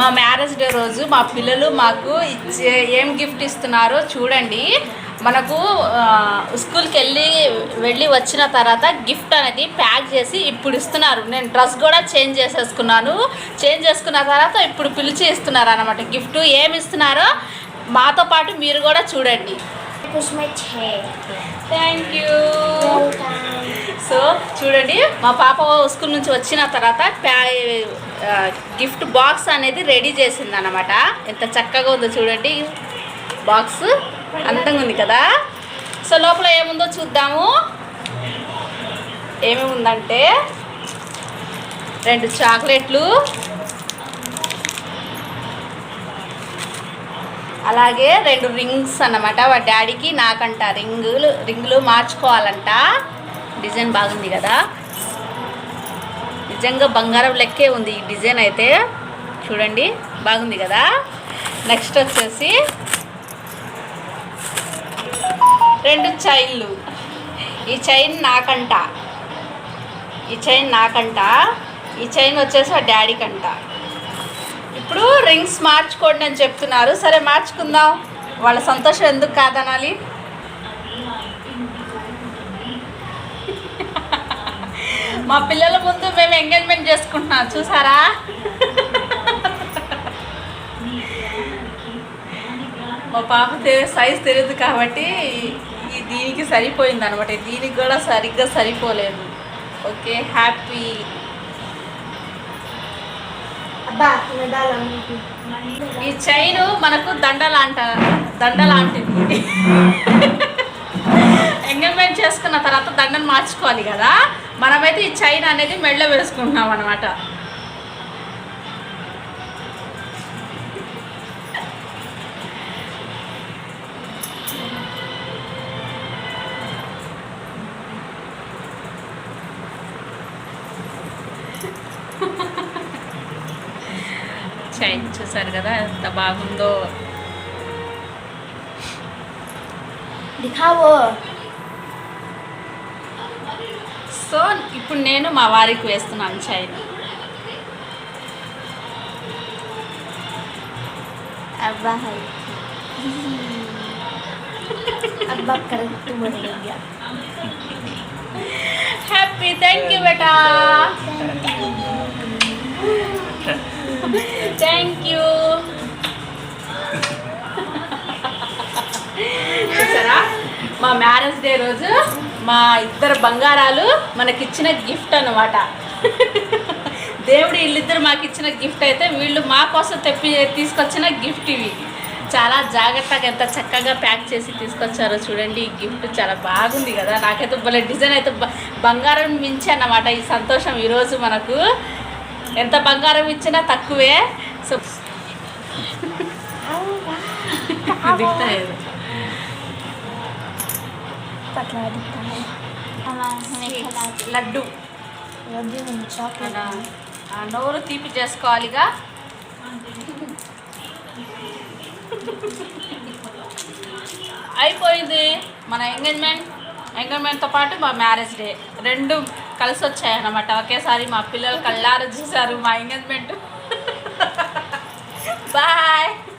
మా marriage day రోజు మా పిల్లలు మాకు ఇచ్చే ఏం గిఫ్ట్ ఇస్తున్నారో చూడండి. మనకు స్కూల్కి వెళ్ళి వెళ్ళి వచ్చిన తర్వాత గిఫ్ట్ అనేది ప్యాక్ చేసి ఇప్పుడు ఇస్తున్నారు. నేను డ్రెస్ కూడా చేంజ్ చేసేసుకున్నాను. చేంజ్ చేసుకున్న తర్వాత ఇప్పుడు పిలిచి ఇస్తున్నారు అనమాట గిఫ్ట్ ఏమి ఇస్తున్నారో మాతో పాటు మీరు కూడా చూడండి. Push my chair. Thank you. So చూడండి మా పాప స్కూల్ నుంచి వచ్చిన తర్వాత గిఫ్ట్ బాక్స్ అనేది రెడీ చేసింది అనమాట ఎంత చక్కగా ఉందో చూడండి బాక్స్ అందంగా ఉంది కదా సో లోపల ఏముందో చూద్దాము ఏమేమి ఉందంటే రెండు చాక్లెట్లు అలాగే రెండు రింగ్స్ అన్నమాట. వాడి డాడీకి నాకంట రింగులు రింగులు మార్చుకోవాలంట. డిజైన్ బాగుంది కదా. నిజంగా బంగారం లెక్కే ఉంది ఈ డిజైన్ అయితే. చూడండి బాగుంది కదా. నెక్స్ట్ వచ్చేసి రెండు చైన్లు. ఈ చైన్ నాకంట. ఈ చైన్ నాకంట. ఈ చైన్ వచ్చేసి ఆ డాడీకంట. ఇప్పుడు రింగ్స్ మార్చుకోండి అని చెప్తున్నారు. సరే మార్చుకుందాం. వాళ్ళ సంతోషం ఎందుకు కాదనాలి? మా పిల్లల ముందు మేము ఎంగేజ్మెంట్ చేసుకుంటున్నాం. చూసారా? మా పాప సైజ్ తెలియదు కాబట్టి ఈ దీనికి సరిపోయింది అనమాట దీనికి కూడా సరిగ్గా సరిపోలేదు. Okay happy. ఈ చైన్ మనకు దండ లాంట దండ లాంటిది ఎంగేజ్మెంట్ చేసుకున్న తర్వాత దండను మార్చుకోవాలి కదా? మనమైతే ఈ చైన్ అనేది మెళ్ళ వేసుకుంటున్నాం అనమాట చైన్ చూసారు కదా ఎంత బాగుందో. సో ఇప్పుడు నేను మా వారికి వేస్తున్నాను karang tumanig. Happy thank you beta. Thank you చూసారా? మా మ్యారేజ్ డే రోజు మా ఇద్దరు బంగారాలు మనకిచ్చిన గిఫ్ట్ అనమాట దేవుడు వీళ్ళిద్దరు మాకు ఇచ్చిన గిఫ్ట్ అయితే వీళ్ళు మా కోసం తెప్పి తీసుకొచ్చిన గిఫ్ట్ ఇవి. చాలా జాగ్రత్తగా ఎంత చక్కగా ప్యాక్ చేసి తీసుకొచ్చారో చూడండి ఈ గిఫ్ట్ చాలా బాగుంది కదా. నాకైతే భలే డిజైన్ అయితే బంగారం మించి అన్నమాట ఈ సంతోషం ఈరోజు మనకు. ఎంత బంగారం ఇచ్చినా తక్కువే. సో లడ్డు. ఆ నోరు తీపి చేసుకోవాలిగా. అయిపోయింది మన ఎంగేజ్మెంట్. ఎంగేజ్మెంట్తో పాటు మా మ్యారేజ్ డే. రెండు కలిసి వచ్చాయన్నమాట ఒకేసారి మా పిల్లలు కళ్ళారు చూసారు మా ఎంగేజ్మెంట్. బాయ్.